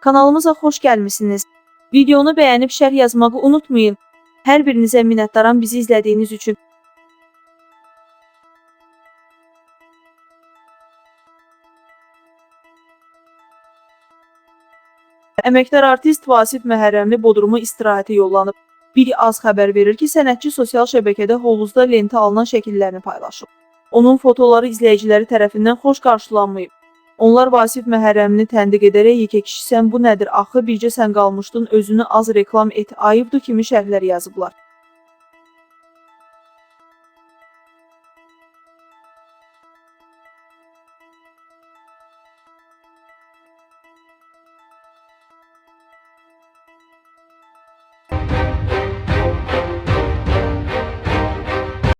Kanalımıza xoş gəlmisiniz. Videonu bəyənib şərh yazmağı unutmayın. Hər birinizə minnətdaram bizi izlədiyiniz üçün. Əməkdar artist Vasif Məhərrəmli Bodruma istirahətə yollanıb. Biri az xəbər verir ki, sənətçi sosial şəbəkədə hovuzda lentə alınan şəkillərini paylaşıb. Onun fotoları izləyiciləri tərəfindən xoş qarşılanmayıb. Onlar Vasif Məhərrəmini təndiq edərək yekə kişi sən bu nədir axı bircə sən qalmışdın özünü az reklam et ayıbdır kimi şərhlər yazıblar.